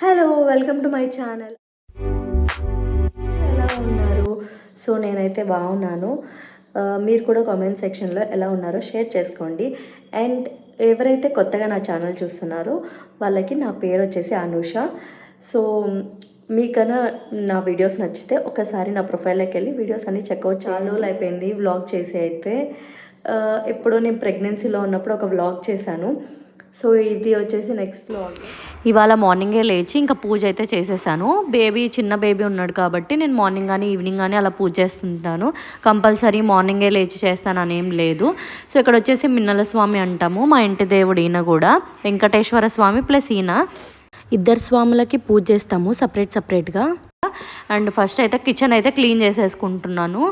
Hello welcome to my channel. ఎలా ఉన్నారు? So నేనైతే బాగున్నాను. మీరు కూడా కామెంట్ సెక్షన్లో ఎలా ఉన్నారో షేర్ చేసుకోండి. అండ్ ఎవరైతే కొత్తగా నా ఛానల్ చూస్తున్నారో వాళ్ళకి నా పేరు వచ్చేసి అనూష. సో మీకన్నా నా వీడియోస్ నచ్చితే ఒకసారి నా ప్రొఫైల్లోకి వెళ్ళి వీడియోస్ అన్నీ చెక్అవుట్ చాలా రోజులు అయిపోయింది వ్లాగ్ చేసి అయితే. ఎప్పుడో నేను ప్రెగ్నెన్సీలో ఉన్నప్పుడు ఒక వ్లాగ్ చేశాను. సో ఇది వచ్చేసి నెక్స్ట్ వ్లాగ్ ఇవాళ మార్నింగే లేచి ఇంకా పూజ అయితే చేసేసాను. బేబీ చిన్న బేబీ ఉన్నాడు కాబట్టి నేను మార్నింగ్ కానీ ఈవినింగ్ కానీ అలా పూజ చేస్తుంటాను. కంపల్సరీ మార్నింగే లేచి చేస్తాను అని ఏం లేదు. సో ఇక్కడ వచ్చేసి మిన్నల స్వామి అంటాము మా ఇంటి దేవుడు ఈయన కూడా. వెంకటేశ్వర స్వామి ప్లస్ ఈయన. ఇద్దరు స్వాములకి పూజ చేస్తాము సపరేట్ సపరేట్గా అండ్ ఫస్ట్ అయితే కిచెన్ అయితే క్లీన్ చేసేసుకుంటున్నాను.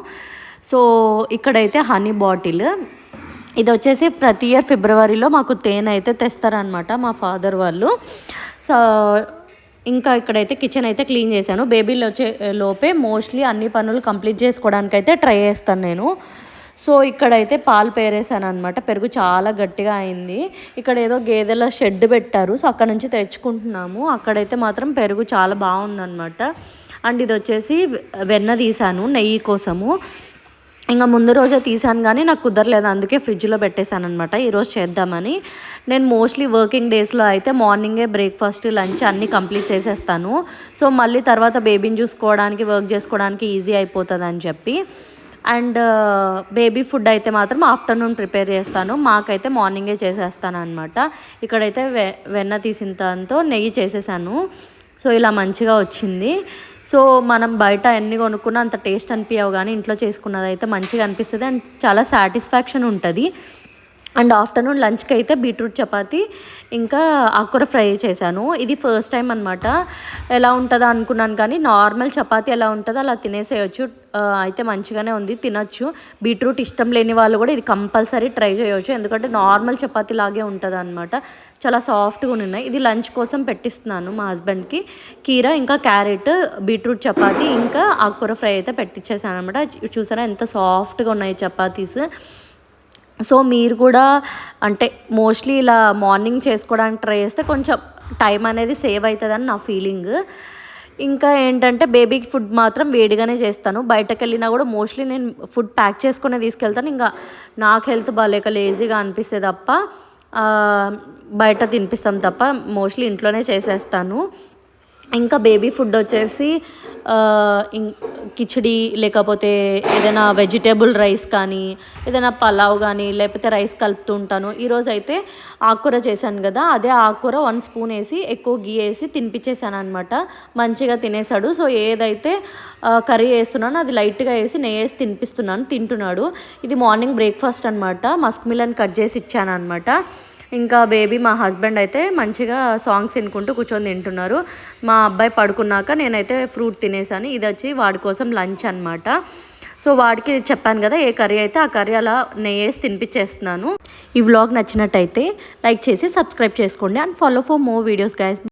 సో ఇక్కడైతే హనీ బాటిల్ ఇది వచ్చేసి ప్రతి ఇయర్ ఫిబ్రవరిలో మాకు తేనె అయితే తెస్తారనమాట మా ఫాదర్ వాళ్ళు. సో ఇంకా ఇక్కడైతే కిచెన్ అయితే క్లీన్ చేశాను. బేబీలో వచ్చే లోపే మోస్ట్లీ అన్ని పనులు కంప్లీట్ చేసుకోవడానికి అయితే ట్రై చేస్తాను నేను. సో ఇక్కడైతే పాలు పేరేసాను అనమాట పెరుగు చాలా గట్టిగా అయింది. ఇక్కడ ఏదో గేదెల షెడ్ పెట్టారు. సో అక్కడ నుంచి తెచ్చుకుంటున్నాము. అక్కడైతే మాత్రం పెరుగు చాలా బాగుందన్నమాట. అండ్ ఇది వచ్చేసి వెన్న తీసాను నెయ్యి కోసము. ఇంకా ముందు రోజే తీసాను కానీ నాకు కుదరలేదు అందుకే ఫ్రిడ్జ్లో పెట్టేశాను అనమాట ఈరోజు చేద్దామని. నేను మోస్ట్లీ వర్కింగ్ డేస్లో అయితే మార్నింగే బ్రేక్ఫాస్ట్ లంచ్ అన్నీ కంప్లీట్ చేసేస్తాను. సో మళ్ళీ తర్వాత బేబీని చూసుకోవడానికి వర్క్ చేసుకోవడానికి ఈజీ అయిపోతుంది అని చెప్పి. అండ్ బేబీ ఫుడ్ అయితే మాత్రం ఆఫ్టర్నూన్ ప్రిపేర్ చేస్తాను. మాకైతే మార్నింగే చేసేస్తాను అనమాట ఇక్కడైతే వె వెన్న తీసిన దాంతో నెయ్యి చేసేసాను. సో ఇలా మంచిగా వచ్చింది. సో మనం బయట ఎన్ని కొనుక్కున్నా అంత టేస్ట్ అనిపించవు కానీ ఇంట్లో చేసుకున్నది అయితే మంచిగా అనిపిస్తుంది. అండ్ చాలా సాటిస్ఫాక్షన్ ఉంటుంది. అండ్ ఆఫ్టర్నూన్ లంచ్కి అయితే బీట్రూట్ చపాతి ఇంకా ఆకుకూర ఫ్రై చేశాను. ఇది ఫస్ట్ టైం అనమాట ఎలా ఉంటుందో అనుకున్నాను కానీ నార్మల్ చపాతి ఎలా ఉంటుందో అలా తినేసేయచ్చు. అయితే మంచిగానే ఉంది. తినొచ్చు. బీట్రూట్ ఇష్టం లేని వాళ్ళు కూడా ఇది కంపల్సరీ ట్రై చేయవచ్చు ఎందుకంటే నార్మల్ చపాతీ లాగే ఉంటుంది అనమాట చాలా సాఫ్ట్గా ఉన్నాయి. ఇది లంచ్ కోసం పెట్టిస్తున్నాను మా హస్బెండ్కి. కీర ఇంకా క్యారెట్ బీట్రూట్ చపాతి ఇంకా ఆకుకూర ఫ్రై అయితే పెట్టించేసాను అనమాట చూసారా ఎంత సాఫ్ట్గా ఉన్నాయి చపాతీస్. సో మీరు కూడా అంటే మోస్ట్లీ ఇలా మార్నింగ్ చేసుకోవడానికి ట్రై చేస్తే కొంచెం టైం అనేది సేవ్ అవుతుందని నా ఫీలింగ్ ఇంకా ఏంటంటే బేబీకి ఫుడ్ మాత్రం వేడిగానే చేస్తాను. బయటకు వెళ్ళినా కూడా మోస్ట్లీ నేను ఫుడ్ ప్యాక్ చేసుకునే తీసుకెళ్తాను. ఇంకా నాకు హెల్త్ బాగాలేక లేజీగా అనిపిస్తే తప్ప బయట తినిపిస్తాం తప్ప మోస్ట్లీ ఇంట్లోనే చేసేస్తాను. ఇంకా బేబీ ఫుడ్ వచ్చేసి ఇం- కిచిడి లేకపోతే ఏదైనా వెజిటేబుల్ రైస్ కానీ ఏదైనా పలావ్ కానీ లేకపోతే రైస్ కలుపుతూ ఉంటాను. ఈరోజు అయితే ఆకుకూర చేశాను కదా అదే ఆకుకూర వన్ స్పూన్ వేసి ఎక్కువ గీ వేసి తినిపించేసాను అనమాట మంచిగా తినేసాడు సో ఏదైతే కర్రీ వేస్తున్నానో అది లైట్గా వేసి నెయ్యి వేసి తినిపిస్తున్నాను తింటున్నాడు. ఇది మార్నింగ్ బ్రేక్ఫాస్ట్ అనమాట మస్క్ మిలన్ కట్ చేసి ఇచ్చాను అనమాట ఇంకా బేబీ మా హస్బెండ్ అయితే మంచిగా సాంగ్స్ వినుకుంటూ కూర్చొని తింటున్నారు. మా అబ్బాయి పడుకున్నాక నేనైతే ఫ్రూట్ తినేసాను. ఇది వచ్చి వాడి కోసం లంచ్ అనమాట సో వాడికి చెప్పాను కదా ఏ కర్రీ అయితే ఆ కర్రీ అలా నెయ్యేసి తినిపించేస్తున్నాను. ఈ వ్లాగ్ నచ్చినట్టయితే లైక్ చేసి సబ్స్క్రైబ్ చేసుకోండి and follow for more videos guys